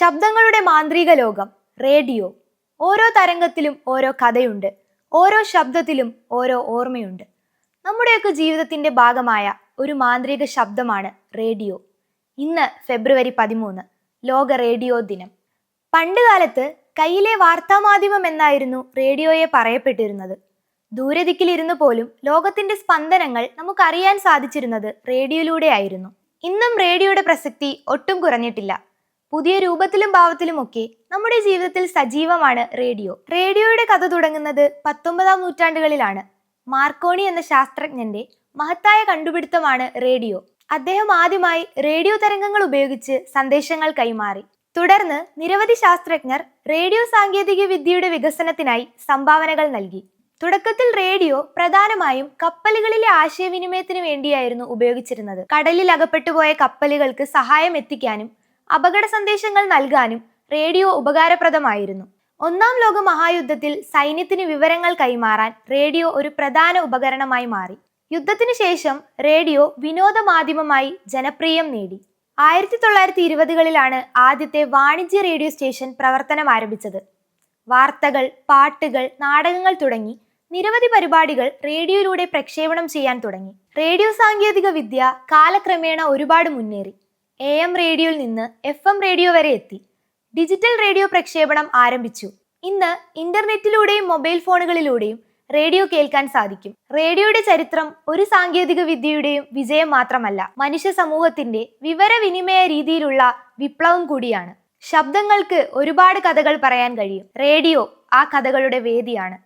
ശബ്ദങ്ങളുടെ മാന്ത്രിക ലോകം റേഡിയോ. ഓരോ തരംഗത്തിലും ഓരോ കഥയുണ്ട്. ഓരോ ശബ്ദത്തിലും ഓരോ ഓർമ്മയുണ്ട്. നമ്മുടെയൊക്കെ ജീവിതത്തിന്റെ ഭാഗമായ ഒരു മാന്ത്രിക ശബ്ദമാണ് റേഡിയോ. ഇന്ന് ഫെബ്രുവരി പതിമൂന്ന് ലോക റേഡിയോ ദിനം. പണ്ട് കാലത്ത് കയ്യിലെ വാർത്താമാധ്യമം എന്നായിരുന്നു റേഡിയോയെ പറയപ്പെട്ടിരുന്നത്. ദൂരദിക്കിലിരുന്ന് പോലും ലോകത്തിന്റെ സ്പന്ദനങ്ങൾ നമുക്കറിയാൻ സാധിച്ചിരുന്നത് റേഡിയോയിലൂടെയായിരുന്നു ഇന്നും റേഡിയോയുടെ പ്രസക്തി ഒട്ടും കുറഞ്ഞിട്ടില്ല. പുതിയ രൂപത്തിലും ഭാവത്തിലുമൊക്കെ നമ്മുടെ ജീവിതത്തിൽ സജീവമാണ് റേഡിയോ. റേഡിയോയുടെ കഥ തുടങ്ങുന്നത് പത്തൊമ്പതാം നൂറ്റാണ്ടുകളിലാണ്. മാർക്കോണി എന്ന ശാസ്ത്രജ്ഞന്റെ മഹത്തായ കണ്ടുപിടുത്തമാണ് റേഡിയോ. അദ്ദേഹം ആദ്യമായി റേഡിയോ തരംഗങ്ങൾ ഉപയോഗിച്ച് സന്ദേശങ്ങൾ കൈമാറി. തുടർന്ന് നിരവധി ശാസ്ത്രജ്ഞർ റേഡിയോ സാങ്കേതിക വിദ്യയുടെ വികസനത്തിനായി സംഭാവനകൾ നൽകി. തുടക്കത്തിൽ റേഡിയോ പ്രധാനമായും കപ്പലുകളിലെ ആശയവിനിമയത്തിന് വേണ്ടിയായിരുന്നു ഉപയോഗിച്ചിരുന്നത്. കടലിൽ അകപ്പെട്ടുപോയ കപ്പലുകൾക്ക് സഹായം എത്തിക്കാനും അപകട സന്ദേശങ്ങൾ നൽകാനും റേഡിയോ ഉപകാരപ്രദമായിരുന്നു. ഒന്നാം ലോക മഹായുദ്ധത്തിൽ സൈന്യത്തിന് വിവരങ്ങൾ കൈമാറാൻ റേഡിയോ ഒരു പ്രധാന ഉപകരണമായി മാറി. യുദ്ധത്തിനു ശേഷം റേഡിയോ വിനോദ മാധ്യമമായി ജനപ്രിയം നേടി. ആയിരത്തി തൊള്ളായിരത്തി ഇരുപതുകളിലാണ് ആദ്യത്തെ വാണിജ്യ റേഡിയോ സ്റ്റേഷൻ പ്രവർത്തനം ആരംഭിച്ചത്. വാർത്തകൾ പാട്ടുകൾ നാടകങ്ങൾ തുടങ്ങി നിരവധി പരിപാടികൾ റേഡിയോയിലൂടെ പ്രക്ഷേപണം ചെയ്യാൻ തുടങ്ങി. റേഡിയോ സാങ്കേതിക വിദ്യ കാലക്രമേണ ഒരുപാട് മുന്നേറി. എ എം റേഡിയോയിൽ നിന്ന് എഫ് എം റേഡിയോ വരെ എത്തി. ഡിജിറ്റൽ റേഡിയോ പ്രക്ഷേപണം ആരംഭിച്ചു. ഇന്ന് ഇന്റർനെറ്റിലൂടെയും മൊബൈൽ ഫോണുകളിലൂടെയും റേഡിയോ കേൾക്കാൻ സാധിക്കും. റേഡിയോയുടെ ചരിത്രം ഒരു സാങ്കേതിക വിദ്യയുടെയും വിജയം മാത്രമല്ല മനുഷ്യ സമൂഹത്തിന്റെ വിവരവിനിമയ രീതിയിലുള്ള വിപ്ലവം കൂടിയാണ്. ശബ്ദങ്ങൾക്ക് ഒരുപാട് കഥകൾ പറയാൻ കഴിയും. റേഡിയോ ആ കഥകളുടെ വേദിയാണ്.